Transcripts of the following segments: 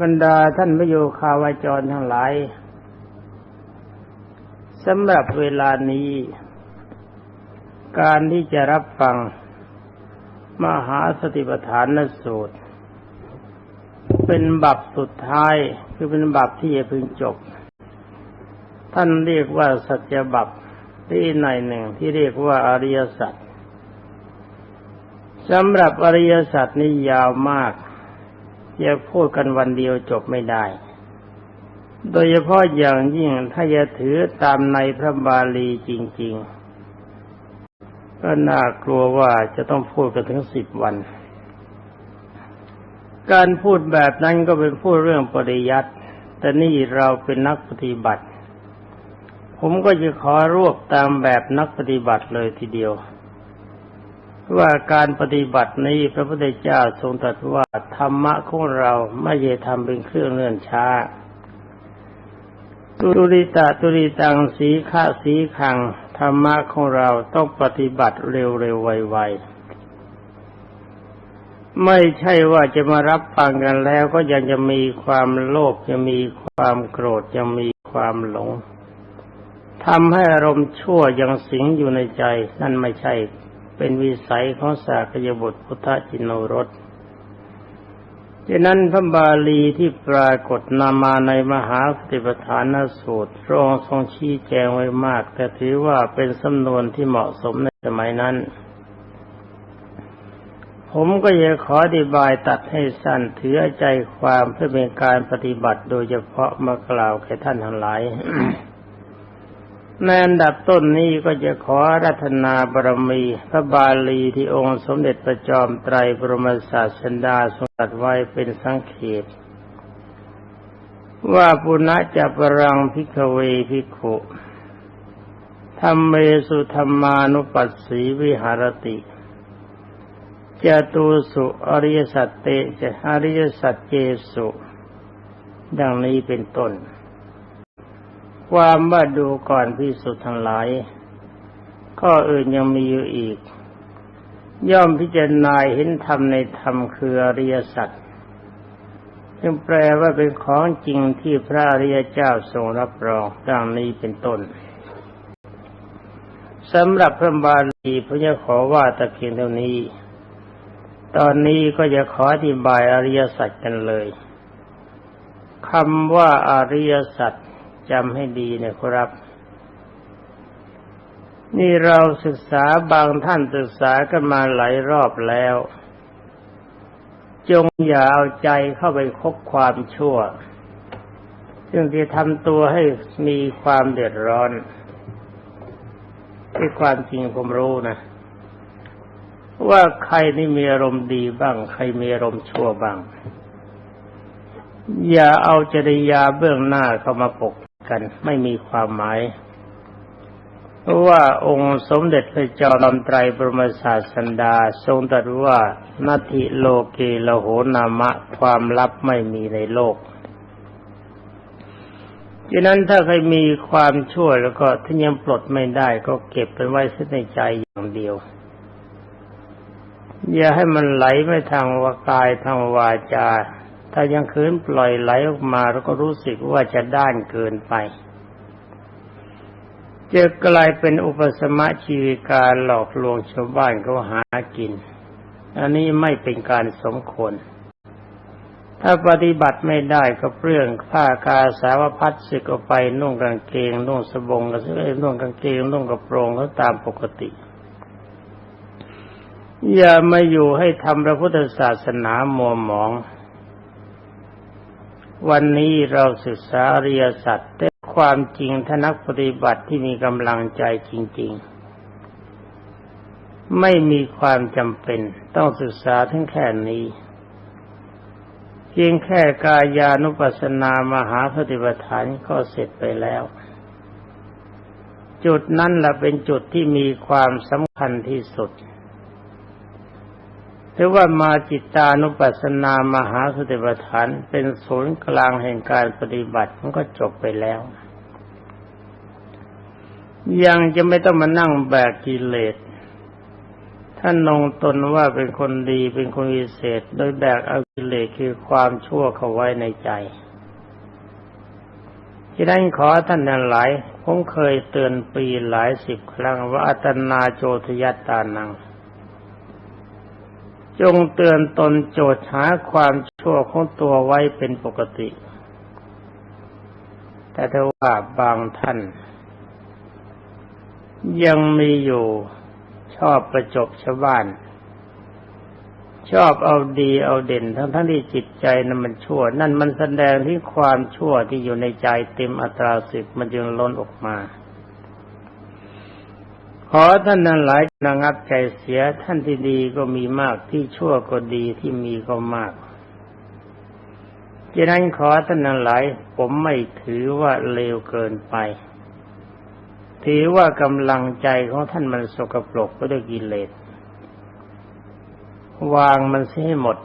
บรรดาท่านพระโยคาวาจรทั้งหลายสำหรับเวลานี้ การที่จะรับฟัง มหาสติปัฏฐานสูตร เป็นบับสุดท้ายคือเป็นบับที่จะพึงจบ ท่านเรียกว่าสัจบับที่ในหนึ่งที่เรียกว่าอริยสัจสำหรับอริยสัจนี่ยาวมาก จะพูดกันวันเดียวจบไม่ได้ โดยเฉพาะอย่างยิ่งถ้าจะถือตามในพระบาลีจริง ๆ ก็น่ากลัวว่าจะต้องพูดกันถึงสิบวัน การพูดแบบนั้นก็เป็นพูดเรื่องปริยัติแต่นี่เราเป็นนักปฏิบัติ ผมก็จะขอรวบตามแบบนักปฏิบัติเลยทีเดียว ว่าการปฏิบัตินี้พระพุทธเจ้าทรงตรัสว่าธรรมะของเราไม่ใช่ทำเป็นเครื่องเลื่อนช้า ตุริตะตุริตังสีฆะสีขังธรรมะของเราต้องปฏิบัติเร็วๆไวๆไม่ใช่ว่าจะมารับฟังกันแล้วก็ยังจะมีความโลภจะมีความโกรธยังมีความหลงทำให้อารมณ์ชั่วยังสิงอยู่ในใจ นั่นไม่ใช่ เป็นวิสัยของสากยบุตรพุทธจินโนรสดังนั้นพระบาลีที่ปรากฏนามาในมหาสติปัฏฐานสูตรรองทรงชี้แจงไว้มาก แต่ถือว่าเป็นสำนวนที่เหมาะสมในสมัยนั้น ผมก็จะขออธิบายตัดให้สั้นถือใจความเพื่อเป็นการปฏิบัติโดยเฉพาะมากล่าวแก่ท่านทั้งหลาย ในอันดับต้นนี้ก็จะขอรัตนาบารมี พระบาลีที่องค์สมเด็จพระจอมไตรบรมศาสดาทรงตรัสไว้เป็นสังเขตว่าปุณะจะปรังพิกเวพิขุธรรมเมสุธรรมานุปัสสีวิหารติจตูสุอริยสัจเตจะอริยสัจเจสุ ดังนี้เป็นต้น ความว่าดูก่อนพิสุทธ์ทั้งหลาย ข้ออื่นยังมีอยู่อีก ย่อมพิจารณาเห็นธรรมในธรรมคืออริยสัจจึงแปลว่าเป็นของจริงที่พระอริยเจ้าทรงรับรองดังนี้เป็นต้นสำหรับพระบาลีพระจะขอว่าตะเพียงเท่านี้ ตอนนี้ก็จะขออธิบายอริยสัจกันเลยคำว่าอริยสัจ จำให้ดีนะครับ นี่เราศึกษาบางท่านศึกษากันมาหลายรอบแล้ว จงอย่าเอาใจเข้าไปคบความชั่ว ซึ่งที่ทำตัวให้มีความเดือดร้อนที่ความจริงผมรู้นะ ว่าใครนี่มีอารมณ์ดีบ้าง ใครมีอารมณ์ชั่วบ้าง อย่าเอาจริยาเบื้องหน้าเข้ามาปก กันไม่มีความหมาย เพราะว่าองค์สมเด็จพระเจ้าลำไตรบรมศาสันดาทรงตรัสว่านาทิโลเกลโหนามะความลับไม่มีในโลกดังนั้นถ้าใครมีความชั่วแล้วก็ถ้ายังปลดไม่ได้ก็เก็บไปไว้ในใจอย่างเดียว อย่าให้มันไหลไม่ทางวากายทางวาจา ถ้ายังคืนปล่อยไหลออกมาเราก็รู้สึกว่าจะด้านเกินไปจะกลายเป็นอุปสมะชีวิการหลอกลวงชาวบ้านเขาหากิน อันนี้ไม่เป็นการสมควร ถ้าปฏิบัติไม่ได้ก็เปลื้องผ้ากาสาวพัดสึกออกไปนุ่งกางเกงนุ่งสบงก็เอ้นุ่งกางเกงนุ่งกระโปรงเขาตามปกติ อย่ามาอยู่ให้ทำพระพุทธศาสนามัวหมอง วันนี้เราศึกษาอริยสัจแต่ความจริงถ้านักปฏิบัติที่มีกำลังใจจริง ๆ ไม่มีความจำเป็นต้องศึกษาทั้งแค่นี้เพียงแค่กายานุปัสสนามหาปฏิปทานก็เสร็จไปแล้ว จุดนั้นละเป็นจุดที่มีความสำคัญที่สุด หรือว่ามาจิตตานุปัสสนามหาสติปัฏฐาน เป็นศูนย์กลางแห่งการปฏิบัติมันก็จบไปแล้ว ยังจะไม่ต้องมานั่งแบกกิเลสท่านนงตนว่าเป็นคนดีเป็นคนวิเศษ โดยแบกเอากิเลสคือความชั่วเข้าไว้ในใจฉะนั้นขอท่านนั้นหลายผมเคยเตือนปีหลายสิบครั้งว่าอัตนาโจทยัตตานัง จงเตือนตนโจทย์หาความชั่วของตัวไว้เป็นปกติ แต่ถ้าว่าบางท่าน ยังมีอยู่ชอบประจบชาวบ้าน ชอบเอาดีเอาเด่น ทั้งทั้งที่จิตใจนั้นมันชั่ว นั่นมันแสดงที่ความชั่วที่อยู่ในใจเต็มอัตราสิบมันจึงล้นออกมา ขอท่านนั้นหลายระงับใจเสียท่านที่ดีก็มีมากที่ชั่วก็ดีที่มีก็มากฉะนั้นขอท่านนั้นหลาย ผมไม่ถือว่าเลวเกินไป ถือว่ากำลังใจของท่านมันสกปรกไปด้วยกิเลสวางมันเสียให้หมด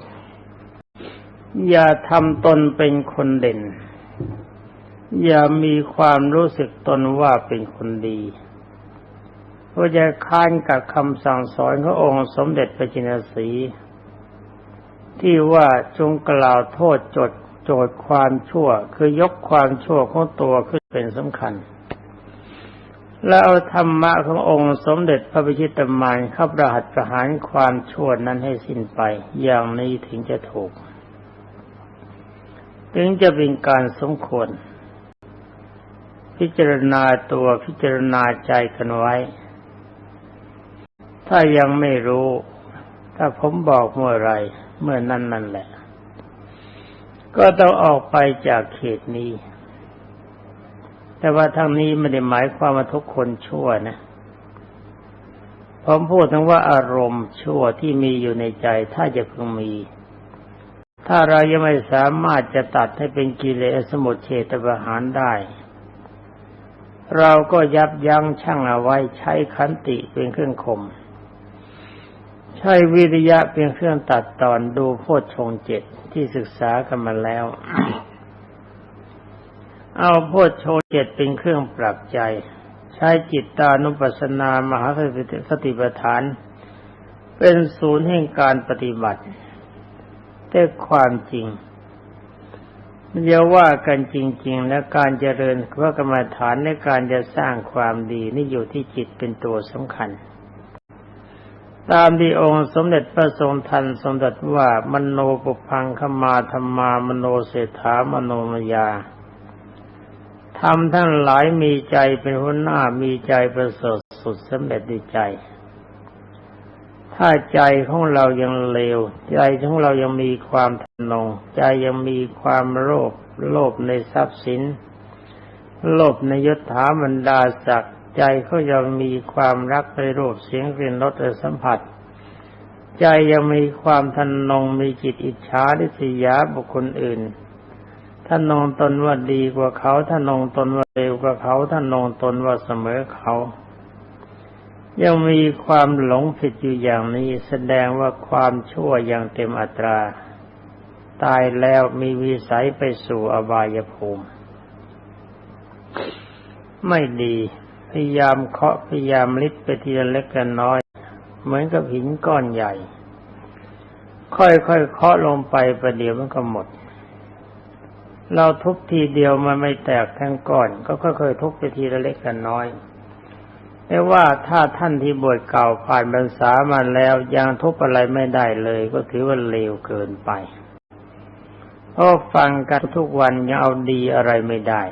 อย่าทำตนเป็นคนเด่น อย่ามีความรู้สึกตนว่าเป็นคนดี ก็จะค้านกับคำสั่งสอนขององค์สมเด็จพระจินสี ที่ว่าจงกล่าวโทษจดโจทย์ความชั่ว คือยกความชั่วของตัวขึ้นเป็นสำคัญ แล้วเอาธรรมะขององค์สมเด็จพระพิชิตมารเข้าประหัตประหารความชั่วนั้นให้สิ้นไป อย่างนี้ถึงจะถูก ถึงจะเป็นการสมควรพิจารณาตัวพิจารณาใจกันไว้ ถ้ายังไม่รู้ ถ้าผมบอกเมื่อไรเมื่อนั้นนั่นแหละ ก็ต้องออกไปจากเขตนี้ แต่ว่าทางนี้ไม่ได้หมายความว่าทุกคนชั่วนะผมพูดถึงว่าอารมณ์ชั่วที่มีอยู่ในใจ ถ้าจะพึงมี ถ้าเรายังไม่สามารถจะตัดให้เป็นกิเลสสมุทเฉตประหารได้ เราก็ยับยั้งชั่งเอาไว้ใช้ขันติเป็นเครื่องข่ม ใช้วิริยะเป็นเครื่องตัดตอนดูโพชฌงเจ็ดที่ศึกษากันมาแล้ว เอาโพชฌงเจ็ดเป็นเครื่องปรับใจ ใช้จิตตานุปัสสนามหาสติปัฏฐาน เป็นศูนย์แห่งการปฏิบัติแต่ความจริงเดี๋ยวว่ากันจริง ๆ และการเจริญพระกรรมฐานในการจะสร้างความดีนี่อยู่ที่จิตเป็นตัวสำคัญ ตามที่องค์สมเด็จพระทรงทันทรงตรัสว่ามโนปุพังขมาธรรมามโนเศรษฐามโนมยาทำทั้งหลายมีใจเป็นหัวหน้ามีใจประเสริฐสุดสำเร็จดีใจ ถ้าใจของเรายังเลว ใจของเรายังมีความทนง ใจยังมีความโลภโลภในทรัพย์สิน โลภในยศถาบรรดาศักดิ์ ใจเขายังมีความรักในรูปเสียงกลิ่นรสและสัมผัส ใจยังมีความทนงมีจิตอิจฉาริษยาบุคคลอื่นท่านนองตนว่าดีกว่าเขาท่านนองตนว่าเร็วกว่าเขาท่านนองตนว่าเสมอเขา ยังมีความหลงผิดอยู่อย่างนี้แสดงว่าความชั่วย่างเต็มอัตรา ตายแล้วมีวิสัยไปสู่อบายภูมิ ไม่ดี พยายามเคาะพยายามลิบไปทีละเล็กละน้อย เหมือนกับหินก้อนใหญ่ ค่อยๆเคาะลงไปประเดี๋ยวมันก็หมด เราทุบทีเดียวมันไม่แตกทั้งก้อน ก็ค่อยๆทุบไปทีละเล็กละน้อยแต่ว่าถ้าท่านที่บวชเก่าผ่านบรรษามาแล้วยังทุบอะไรไม่ได้เลย ก็ถือว่าเลวเกินไปเพราะฟังกันทุกวันยังเอาดีอะไรไม่ได้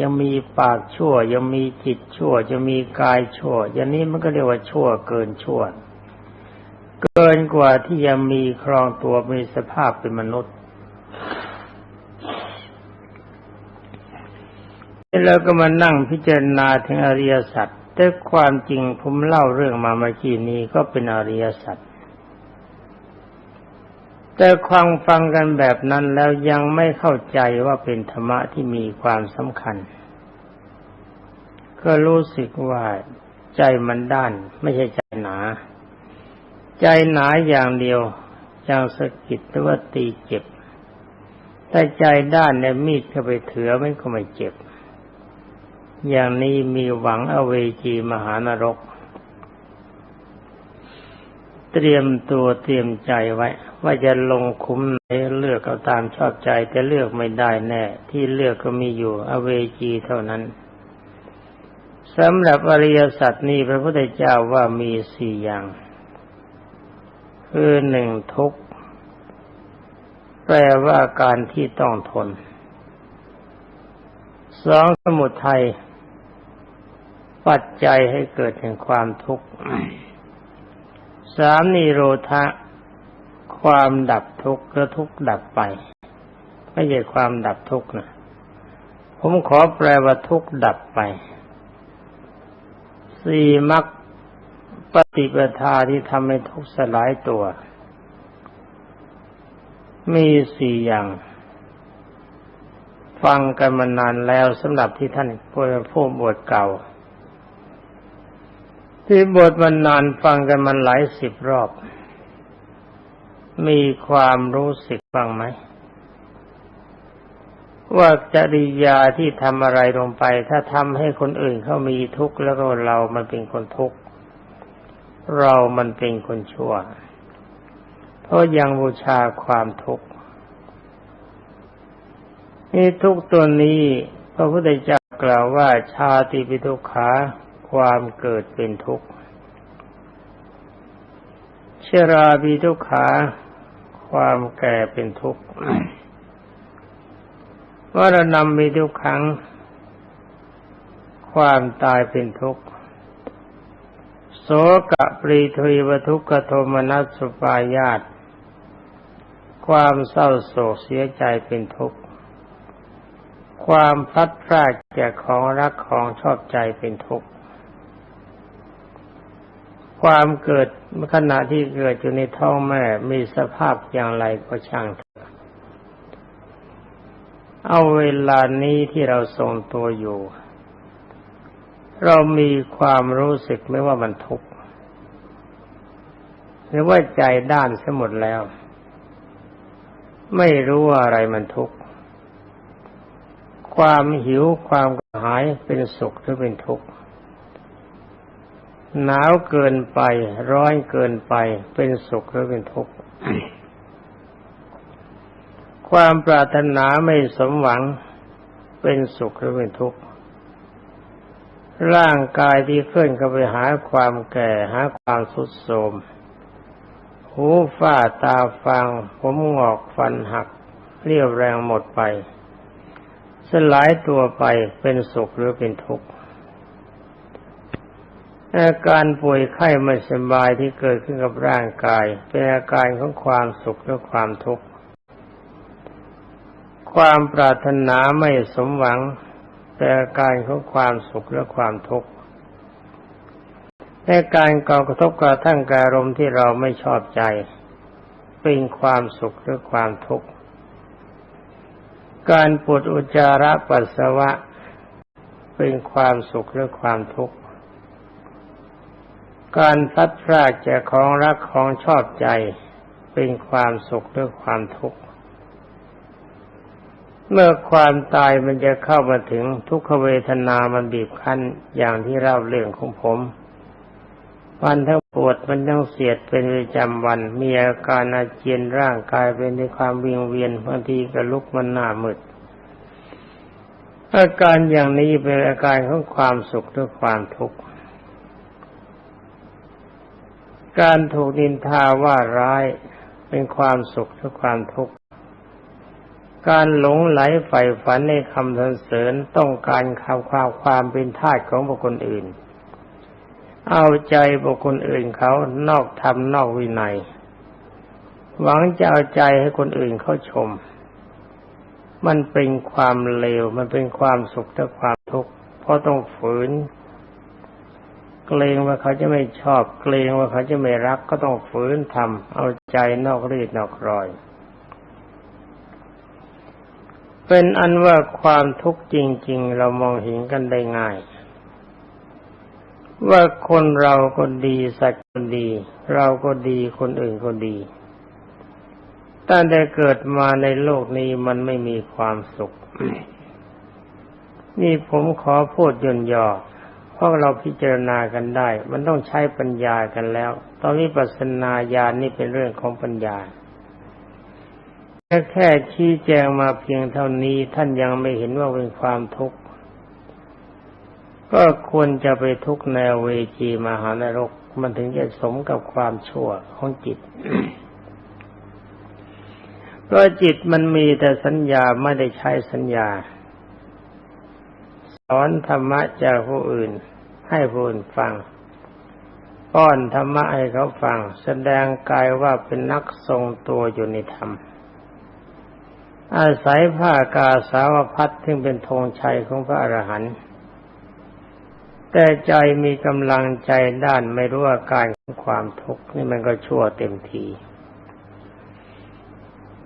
ยังมีปากชั่ว ยังมีจิตชั่วยังมีกายชั่ว อย่างนี้มันก็เรียกว่าชั่วเกินชั่ว เกินกว่าที่ยังมีครองตัวมีสภาพเป็นมนุษย์แล้วก็มานั่งพิจารณาถึงอริยสัจแต่ความจริงผมเล่าเรื่องมาเมื่อกี้นี้ก็เป็นอริยสัจ แต่ความฟังกันแบบนั้นแล้วยังไม่เข้าใจว่าเป็นธรรมะที่มีความสำคัญ ก็รู้สึกว่าใจมันด้าน ไม่ใช่ใจหนา ใจหนาอย่างเดียวอย่างสะกิดหรือว่าตีเจ็บ แต่ใจด้านเนี่ยมีดเข้าไปเถือมันก็ไม่เจ็บ อย่างนี้มีหวังอเวจีมหานรก เตรียมตัวเตรียมใจไว้ ว่าจะลงคุ้มไหนเลือกเอาตามชอบใจ แต่เลือกไม่ได้แน่ ที่เลือกก็มีอยู่ อเวจีเท่านั้นสำหรับอริยสัจนี้พระพุทธเจ้าว่ามีสี่อย่าง คือหนึ่งทุกข์แปลว่าการที่ต้องทนสองสมุทัยปัจจัยให้เกิดแห่งความทุกข์สามนิโรธะ ความดับทุกข์และทุกข์ดับไป ไม่ใช่ความดับทุกข์นะผมขอแปลว่าทุกข์ดับไป สี่มรรคปฏิปทาที่ทำให้ทุกข์สลายตัว มีสี่อย่าง ฟังกันมานานแล้วสำหรับที่ท่านผู้บวชเก่า ที่บทมันนานฟังกันมันหลายสิบรอบ มีความรู้สึกบ้างไหม ว่าจริยาที่ทำอะไรลงไป ถ้าทำให้คนอื่นเขามีทุกข์แล้วก็เรามันเป็นคนทุกข์เรามันเป็นคนชั่ว เพราะยังบูชาความทุกข์นี่ทุกตัวนี้พระพุทธเจ้ากล่าวว่าชาติปิทุกขาความเกิดเป็นทุกข์เชราบีทุกขา ความแก่เป็นทุกข์วรณำมีทุกขังความตายเป็นทุกข์โสกะปรีทวีวทุกขโทมนัสสุปายาตความเศร้าโศกเสียใจเป็นทุกข์ ความพัดพรากจากของรักของชอบใจเป็นทุกข์ ความเกิดขณะที่เกิดอยู่ในท้องแม่มีสภาพอย่างไรก็ช่างเถอะเอาเวลานี้ที่เราทรงตัวอยู่ เรามีความรู้สึกไม่ว่ามันทุกข์หรือว่าใจด้านสมดแล้ว ไม่รู้ว่าอะไรมันทุกข์ความหิวความกระหายเป็นสุขหรือเป็นทุกข์ หนาวเกินไป ร้อนเกินไป เป็นสุขหรือเป็นทุกข์ความปรารถนาไม่สมหวัง เป็นสุขหรือเป็นทุกข์ร่างกายที่เคลื่อนเข้าไปหาความแก่หาความสุดโทรมหูฝ้าตาฟัง ผมงอกฟันหัก เรียวแรงหมดไป สลายตัวไปเป็นสุขหรือเป็นทุกข์ อาการป่วยไข้ไม่สบายที่เกิดขึ้นกับร่างกาย เป็นอาการของความสุขและความทุกข์ ความปรารถนาไม่สมหวัง เป็นอาการของความสุขและความทุกข์ในการก่อกระทบกระทั่งการมที่เราไม่ชอบใจ เป็นความสุขหรือความทุกข์ การปวดอุจจาระปัสสาวะ เป็นความสุขหรือความทุกข์ การพลัดพรากจากของรักของชอบใจเป็นความสุขหรือความทุกข์ เมื่อความตายมันจะเข้ามาถึงทุกขเวทนามันบีบคั้นอย่างที่เล่าเรื่องของผมวันทั้งปวดมันทั้งเสียดเป็นประจำวัน มีอาการอาเจียนร่างกายเป็นในความวิงเวียนบางทีก็ลุกมันหน้ามืดอาการอย่างนี้เป็นอาการของความสุขหรือความทุกข์ การถูกนินทาว่าร้ายเป็นความสุขหรือความทุกข์ การหลงไหลใฝ่ฝันในคำสรรเสริญต้องการข่าวความความเป็นทาสของบุคคลอื่น เอาใจบุคคลอื่นเขานอกธรรมนอกวินัย หวังจะเอาใจให้คนอื่นเขาชม มันเป็นความเลวมันเป็นความสุขและความทุกข์เพราะต้องฝืน เกรงว่าเขาจะไม่ชอบ เกรงว่าเขาจะไม่รักก็ต้องฝืนทำเอาใจนอกรีดนอกรอย เป็นอันว่าความทุกข์จริง ๆ เรามองเห็นกันได้ง่าย ว่าคนเราก็ดีสัตว์ก็ดี เราก็ดีคนอื่นก็ดีตั้งแต่เกิดมาในโลกนี้มันไม่มีความสุข นี่ผมขอพูดย่นย่อ เพราะเราพิจารณากันได้ มันต้องใช้ปัญญากันแล้ว ตอนนี้ปัสนาญาณนี่เป็นเรื่องของปัญญาแค่แค่ชี้แจงมาเพียงเท่านี้ท่านยังไม่เห็นว่าเป็นความทุกข์ ก็ควรจะไปทุกข์ในเวจีมหานรก มันถึงจะสมกับความชั่วของจิตเพราะจิตมันมีแต่สัญญาไม่ได้ใช้สัญญา สอนธรรมะจากผู้อื่น ให้ผู้อื่นฟังป้อนธรรมะให้เขาฟัง แสดงกายว่าเป็นนักทรงตัวอยู่ในธรรม อาศัยผ้ากาสาวพัดซึ่งเป็นธงชัยของพระอรหันต์แต่ใจมีกำลังใจด้านไม่รู้อาการของความทุกข์นี่มันก็ชั่วเต็มที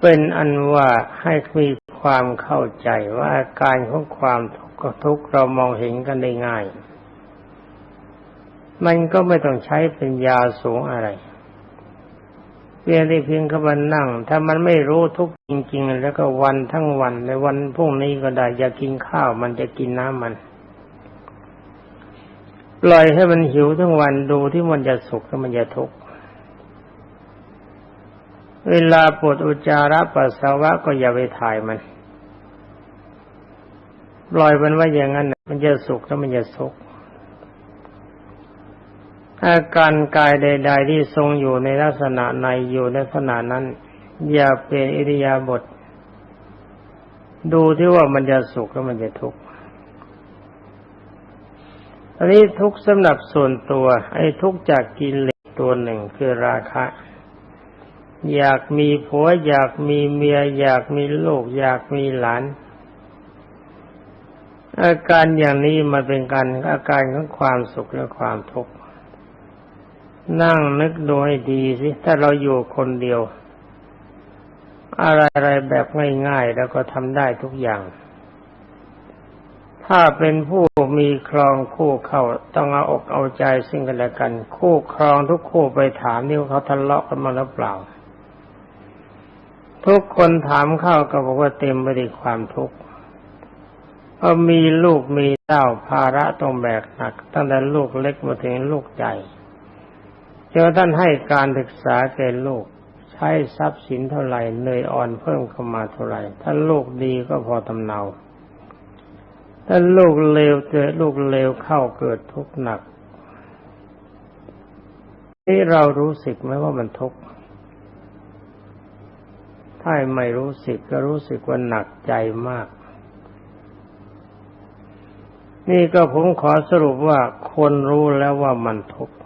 เป็นอันว่าให้มีความเข้าใจว่าอาการของความทุกข์ ก็ทุกข์เรามองเห็นกันได้ง่าย มันก็ไม่ต้องใช้เป็นยาสูงอะไรเพียงที่เพียงแค่มันนั่ง ถ้ามันไม่รู้ทุกข์จริง ๆ แล้วก็วันทั้งวันในวันพรุ่งนี้ก็ได้อยากกินข้าวมันจะกินน้ำมัน ปล่อยให้มันหิวทั้งวันดูที่มันจะสุขแล้วมันจะทุกข์เวลาปวดอุจจาระปัสสาวะก็อย่าไปถ่ายมัน ปล่อยมันไว้อย่างนั้นมันจะสุขแล้วมันจะสุกข์อาการกายใด ๆ ที่ทรงอยู่ในลักษณะในอยู่ในขณะนั้น อย่าเป็นอิริยาบถดูที่ว่ามันจะสุขแล้วมันจะทุกข์อันนี้ทุกข์สำหรับส่วนตัว ไอ้ทุกข์จากกินเลสตัวหนึ่งคือราคะ อยากมีผัว อยากมีเมีย อยากมีลูก อยากมีหลาน อาการอย่างนี้มันเป็นการอาการของความสุขและความทุกข์นั่งนึกดูให้ดีสิ ถ้าเราอยู่คนเดียว อะไรๆแบบง่ายๆ แล้วก็ทำได้ทุกอย่าง ถ้าเป็นผู้มีครองคู่เข้าต้องเอาอกเอาใจซึ่งกันและกัน คู่ครองทุกคู่ไปถามนี่ว่าเขาทะเลาะกันมาหรือเปล่า ทุกคนถามเข้าก็บอกว่าเต็มไปด้วยความทุกข์ พรามีลูกมีเต้าภาระต้องแบกหนัก ตั้งแต่ลูกเล็กมาถึงลูกใหญ่เจ้าท่านให้การศึกษาแก่ลูก ใช้ทรัพย์สินเท่าไหร่เนยอ่อนเพิ่มเข้ามาเท่าไหร่ถ้าลูกดีก็พอตำเนาถ้าลูกเลวเจอลูกเลวเข้าเกิดทุกข์หนักนี่เรารู้สึกไหมว่ามันทุกข์ถ้าไม่รู้สึกก็รู้สึกว่าหนักใจมาก นี่ก็ผมขอสรุปว่าคนรู้แล้วว่ามันทุกข์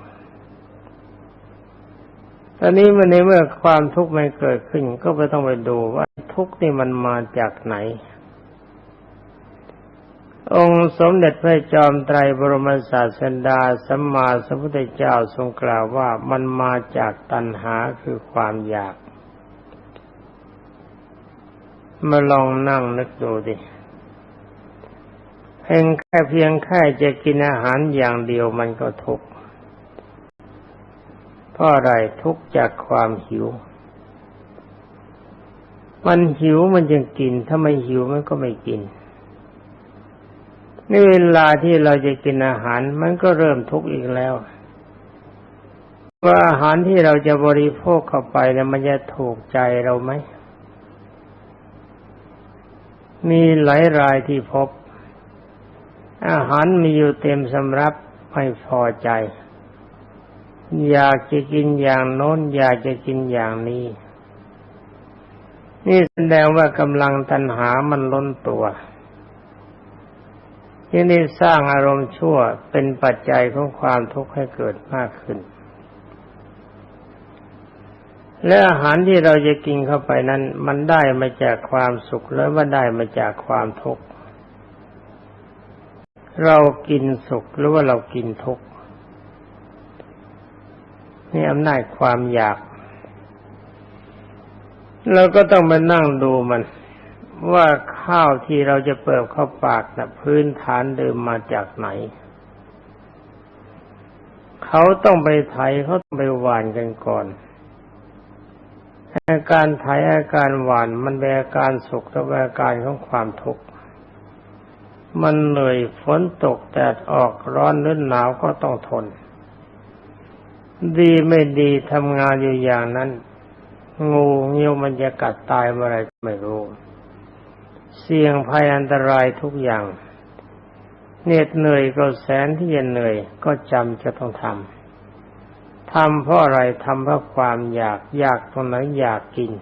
ตอนนี้มันในเมื่อความทุกข์มันเกิดขึ้น ก็ไปต้องไปดูว่าทุกข์นี่มันมาจากไหน องค์สมเด็จพระจอมไตรบรมศาสดาสัมมาสัมพุทธเจ้าทรงกล่าวว่ามันมาจากตัณหาคือความอยาก มาลองนั่งนึกดูดิ เพียงแค่เพียงแค่จะกินอาหารอย่างเดียวมันก็ทุกข์เพราะอะไรทุกข์จากความหิว มันหิวมันจึงกิน ถ้าไม่หิวมันก็ไม่กินในเวลาที่เราจะกินอาหารมันก็เริ่มทุกข์อีกแล้วว่าอาหารที่เราจะบริโภคเข้าไปเนี่ยมันจะถูกใจเราไหม มีหลายรายที่พบ อาหารมีอยู่เต็มสำรับไม่พอใจ อยากจะกินอย่างโน้น อยากจะกินอย่างนี้ นี่แสดงว่ากำลังตัณหามันล้นตัวที่นี่สร้างอารมณ์ชั่วเป็นปัจจัยของความทุกข์ให้เกิดมากขึ้น และอาหารที่เราจะกินเข้าไปนั้น มันได้มาจากความสุขหรือว่าได้มาจากความทุกข์ เรากินสุขหรือว่าเรากินทุกข์นี่อำนาจความอยากเราก็ต้องมานั่งดูมัน ว่าข้าวที่เราจะเปิดเข้าปากนะพื้นฐานเดิมมาจากไหน เขาต้องไปไถเขาต้องไปหวานกันก่อนอาการไถอาการหวานมันเป็นอาการสุขและเป็นอาการของความทุกข์ มันเหนื่อยฝนตกแดดออกร้อนหรือหนาวก็ต้องทน ดีไม่ดีทำงานอยู่อย่างนั้น งูเงี้ยวมันจะกัดตายเมื่อไรไม่รู้ เสี่ยงภัยอันตรายทุกอย่าง เหน็ดเหนื่อยก็แสนที่จะเหนื่อยก็จำจะต้องทำทำเพราะอะไรทำเพราะความอยากอยากตรงไหนอยากกิน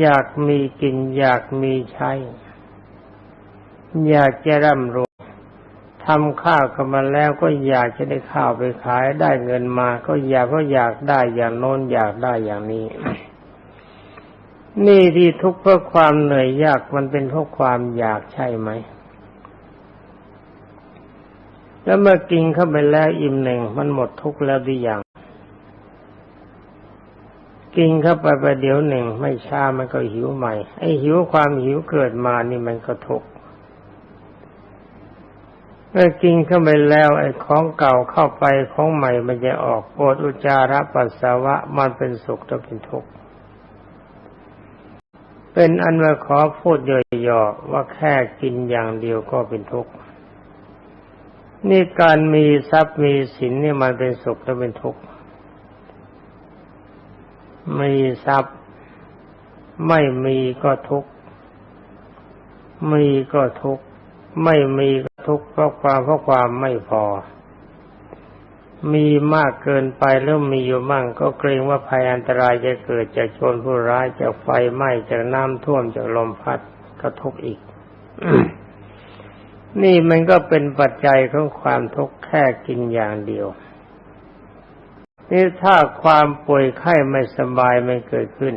อยากมีกินอยากมีใช้ อยากจะร่ำรวยทำข้าวกันมาแล้วก็อยากจะได้ข้าวไปขายได้เงินมาก็อยากก็อยากได้อย่างโน้นอยากได้อย่างนี้ นี่ที่ทุกข์เพราะความเหนื่อยยากมันเป็นเพราะความอยากใช่ไหม แล้วเมื่อกินเข้าไปแล้วอิ่มหนึ่งมันหมดทุกข์แล้วดีอย่าง กินเข้าไปประเดี๋ยวหนึ่งไม่ช้ามันก็หิวใหม่ไอ้หิวความหิวเกิดมานี่มันก็ทุกข์ เมื่อกินเข้าไปแล้วไอ้ของเก่าเข้าไปของใหม่มันจะออกปวดอุจจาระปัสสาวะมันเป็นสุขแล้วเป็นทุกข์เป็นอันว่าขอพูดย่อๆว่าแค่กินอย่างเดียวก็เป็นทุกข์นี่การมีทรัพย์มีสินนี่มันเป็นสุขแล้วเป็นทุกข์มีทรัพย์ไม่มีก็ทุกข์มีก็ทุกข์ไม่มี ทุกข์เพราะความเพราะความไม่พอ มีมากเกินไปแล้วมีอยู่มั่ง ก็เกรงว่าภัยอันตรายจะเกิดจากโจรผู้ร้ายจากไฟไหม้จากน้ำท่วมจากลมพัดก็ทุกข์อีก นี่มันก็เป็นปัจจัยของความทุกข์แค่กินอย่างเดียวนี่ถ้าความป่วยไข้ไม่สบายไม่เกิดขึ้น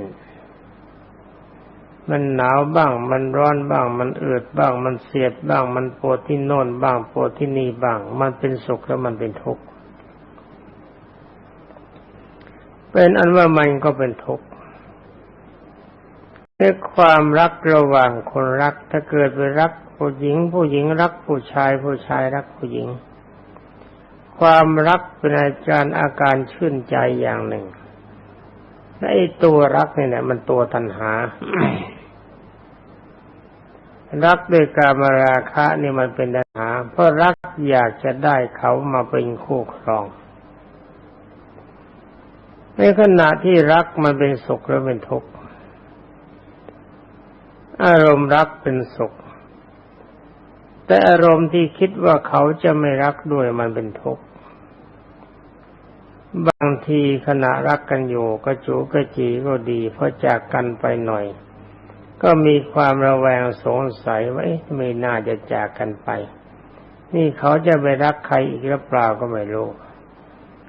มันหนาวบ้าง มันร้อนบ้าง มันเอืดบ้าง มันเสียดบ้าง มันปวดที่โน่นบ้าง ปวดที่นี่บ้าง มันเป็นสุขแล้วมันเป็นทุกข์ เป็นอันว่ามันก็เป็นทุกข์ในความรักระหว่างคนรัก ถ้าเกิดไปรักผู้หญิง ผู้หญิงรักผู้ชาย ผู้ชายรักผู้หญิง ความรักเป็นอาจารย์อาการชื่นใจอย่างหนึ่ง ไอ้ตัวรักเนี่ยมันตัวตัณหา รักด้วยกามราคะนี่มันเป็นตัณหา เพราะรักอยากจะได้เขามาเป็นคู่ครอง ในขณะที่รักมันเป็นสุขแล้วเป็นทุกข์อารมณ์รักเป็นสุข แต่อารมณ์ที่คิดว่าเขาจะไม่รักด้วยมันเป็นทุกข์ บางทีขณะรักกันอยู่ก็จูก็จีก็ดีเพอจากกันไปหน่อย ก็มีความระแวงสงสัยว่าไม่น่าจะจากกันไป นี่เขาจะไปรักใครอีกหรือเปล่าก็ไม่รู้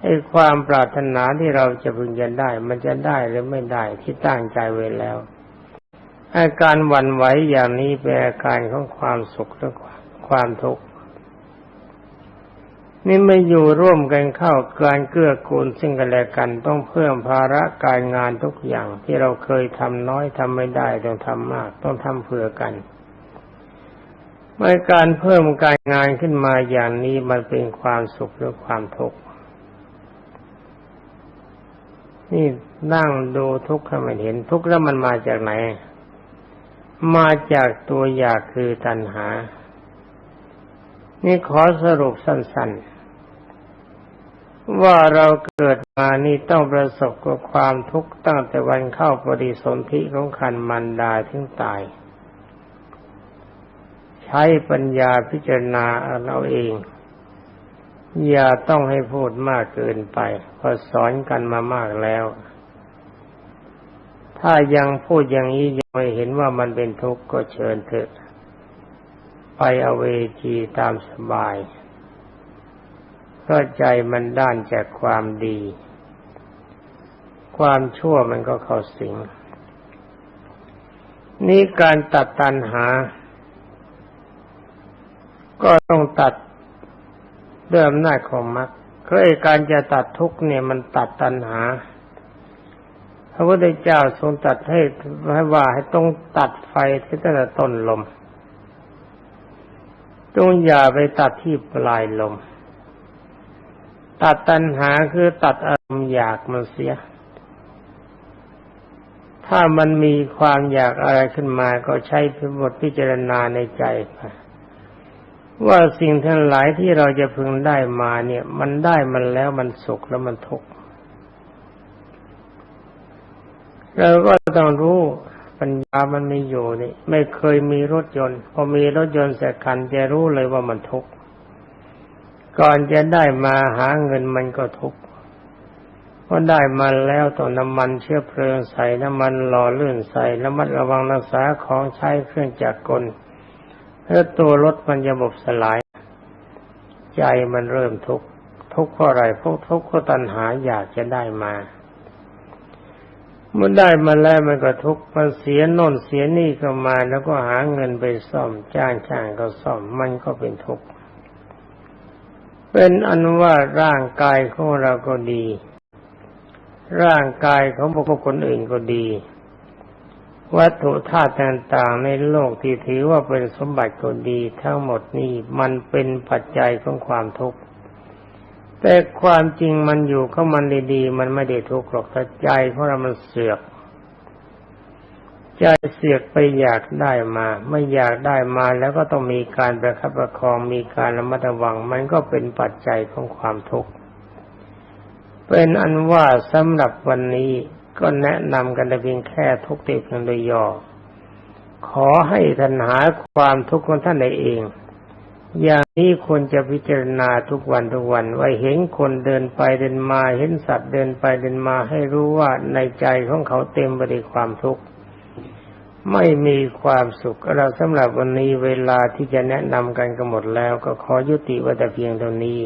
ไอ้ความปรารถนาที่เราจะพึงจะได้ มันจะได้หรือไม่ได้ที่ตั้งใจไว้แล้ว อาการหวั่นไหวอย่างนี้เป็นอาการของความสุขและความทุกข์ นี่ไม่อยู่ร่วมกันเข้าการเกื้อกูลซึ่งกันและกันต้องเพิ่มภาระการงานทุกอย่างที่เราเคยทำน้อยทำไม่ได้ต้องทำมาก ต้องทำเพื่อกันเมื่อการเพิ่มการงานขึ้นมาอย่างนี้มันเป็นความสุขหรือความทุกข์นี่นั่งดูทุกข์ให้มันเห็นทุกข์แล้วมันมาจากไหน มาจากตัวอยากคือตัณหา นี่ขอสรุปสั้นๆ ว่าเราเกิดมานี่ต้องประสบกับความทุกข์ตั้งแต่วันเข้าปฏิสนธิของขันมันดาถึงตาย ใช้ปัญญาพิจารณาเราเอง อย่าต้องให้พูดมากเกินไปเพราะสอนกันมามากแล้ว ถ้ายังพูดอย่างนี้ยังไม่เห็นว่ามันเป็นทุกข์ก็เชิญเถอะ ไปเอาเวทีตามสบาย เพราะใจมันด้านจากความดี ความชั่วมันก็เข้าสิง นี่การตัดตัณหา ก็ต้องตัดด้วยอำนาจของมรรคเคยการจะตัดทุกเนี่ยมันตัดตัณหาพระพุทธเจ้าทรงตัดให้ให้ว่าให้ต้องตัดไฟที่ตั้งแต่ต้นลมจงอย่าไปตัดที่ปลายลม ตัดตัณหาคือตัดอารมณ์อยากมันเสีย ถ้ามันมีความอยากอะไรขึ้นมาก็ใช้พิบทพิจารณาในใจไปว่าสิ่งทั้งหลายที่เราจะพึงได้มาเนี่ย มันได้มันแล้วมันสุขแล้วมันทุกข์เราก็ต้องรู้ปัญญามันมีอยู่นี่ ไม่เคยมีรถยนต์ พอมีรถยนต์สักคันจะรู้เลยว่ามันทุกข์ ก่อนจะได้มาหาเงินมันก็ทุกข์พอได้มาแล้วต้องน้ำมันเชื้อเพลิงใส่น้ำมันหล่อลื่นใส่ระมัดระวังรักษาของใช้เครื่องจักรกลแล้วตัวรถมันจะบบสลาย ใจมันเริ่มทุกข์ทุกข์เพราะอะไรเพราะทุกข์เพราะตัณหาอยากจะได้มามื่อได้มาแล้วมันก็ทุกข์มันเสียน่นเสียนี่ก็มาแล้วก็หาเงินไปซ่อมจ้างช่างก็ซ่อมมันก็เป็นทุกข์ เป็นอันว่าร่างกายของเราก็ดี ร่างกายของบุคคลอื่นก็ดี วัตถุธาตุต่างๆในโลกที่ถือว่าเป็นสมบัติก็ดี ทั้งหมดนี้มันเป็นปัจจัยของความทุกข์แต่ความจริงมันอยู่เข้ามันดีๆ มันไม่ได้ทุกข์หรอกแต่ใจของเรามันเสือก ใจเสือกไปอยากได้มา ไม่อยากได้มาแล้วก็ต้องมีการประคับประคองมีการระมัดระวัง มันก็เป็นปัจจัยของความทุกข์ เป็นอันว่าสำหรับวันนี้ก็แนะนำกันแต่เพียงแค่ทุกติเพียงโดยย่อขอให้ท่านหาความทุกข์ของท่านเอง อย่างนี้ควรจะพิจารณาทุกวันทุกวันว่าเห็นคนเดินไปเดินมา เห็นสัตว์เดินไปเดินมาให้รู้ว่าในใจของเขาเต็มไปด้วยความทุกข์ ไม่มีความสุขเราสำหรับวันนี้เวลาที่จะแนะนำกันก็หมดแล้ว ก็ขอยุติว่าแต่เพียงเท่านี้